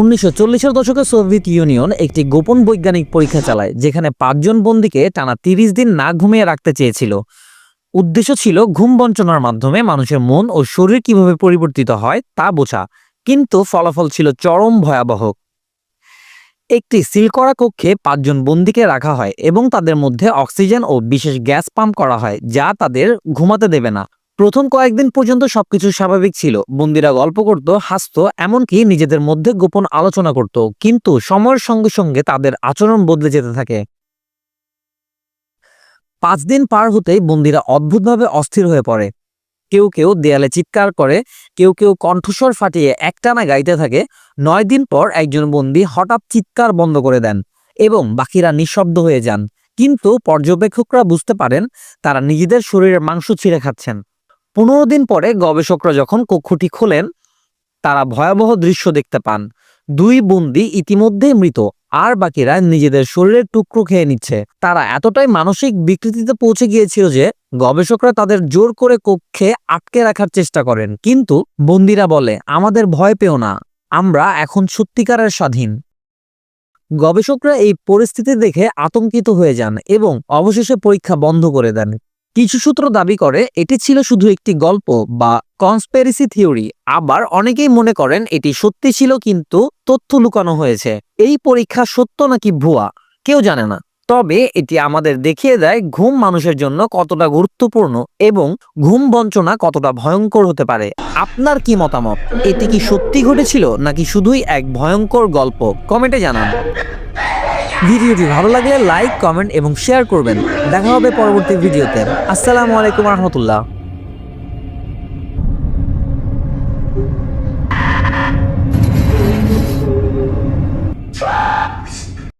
উনিশশো চল্লিশের দশকে সোভিয়েত ইউনিয়ন একটি গোপন বৈজ্ঞানিক পরীক্ষা চালায়, যেখানে পাঁচজন বন্দীকে টানা তিরিশ দিন না ঘুমিয়ে রাখতে চেয়েছিল। উদ্দেশ্য ছিল ঘুম বঞ্চনার মাধ্যমে মানুষের মন ও শরীর কীভাবে পরিবর্তিত হয় তা বোঝা, কিন্তু ফলাফল ছিল চরম ভয়াবহ। একটি সিল করা কক্ষে পাঁচজন বন্দীকে রাখা হয় এবং তাদের মধ্যে অক্সিজেন ও বিশেষ গ্যাস পাম্প করা হয়, যা তাদের ঘুমাতে দেবে না। প্রথম কয়েকদিন পর্যন্ত সবকিছু স্বাভাবিক ছিল। বন্দিরা গল্প করত, হাসতো, এমনকি নিজেদের মধ্যে গোপন আলোচনা করত। কিন্তু সময়ের সঙ্গে সঙ্গে তাদের আচরণ বদলে যেতে থাকে। পাঁচ দিন পার হতেই বন্দিরা অদ্ভুতভাবে অস্থির হয়ে পড়ে। কেউ কেউ দেয়ালে চিৎকার করে, কেউ কেউ কণ্ঠস্বর ফাটিয়ে একটানা গাইতে থাকে। নয় দিন পর একজন বন্দী হঠাৎ চিৎকার বন্ধ করে দেন এবং বাকিরা নিঃশব্দ হয়ে যান। কিন্তু পর্যবেক্ষকরা বুঝতে পারেন, তারা নিজেদের শরীরের মাংস ছিঁড়ে খাচ্ছেন। পনেরো দিন পরে গবেষকরা যখন কক্ষটি খোলেন, তারা ভয়াবহ দৃশ্য দেখতে পান। দুই বন্দি ইতিমধ্যেই মৃত, আর বাকিরা নিজেদের শরীরের টুকরো খেয়ে নিচ্ছে। তারা এতটাই মানসিক বিকৃতিতে পৌঁছে গিয়েছিল যে, গবেষকরা তাদের জোর করে কক্ষে আটকে রাখার চেষ্টা করেন। কিন্তু বন্দিরা বলে, আমাদের ভয় পেও না, আমরা এখন সত্যিকারের স্বাধীন। গবেষকরা এই পরিস্থিতি দেখে আতঙ্কিত হয়ে যান এবং অবশেষে পরীক্ষা বন্ধ করে দেন। কিছু সূত্র দাবি করে এটি ছিল শুধু একটি গল্প বা কনস্পেরেসি থিওরি আবার অনেকেই মনে করেন এটি সত্যি ছিল কিন্তু তথ্য লুকানো হয়েছে। এই পরীক্ষা সত্য নাকি ভুয়া? কেউ জানে না। তবে এটি আমাদের দেখিয়ে দেয় ঘুম মানুষের জন্য কতটা গুরুত্বপূর্ণ এবং ঘুম বঞ্চনা কতটা ভয়ঙ্কর হতে পারে। আপনার কি মতামত? এটি কি সত্যি ঘটেছিল নাকি শুধুই এক ভয়ঙ্কর গল্প? কমেন্টে জানান। ভিডিওটি ভালো লাগলে লাইক, কমেন্ট এবং শেয়ার করবেন। দেখা হবে পরবর্তী ভিডিওতে। আসসালামু আলাইকুম রহমতুল্লাহ।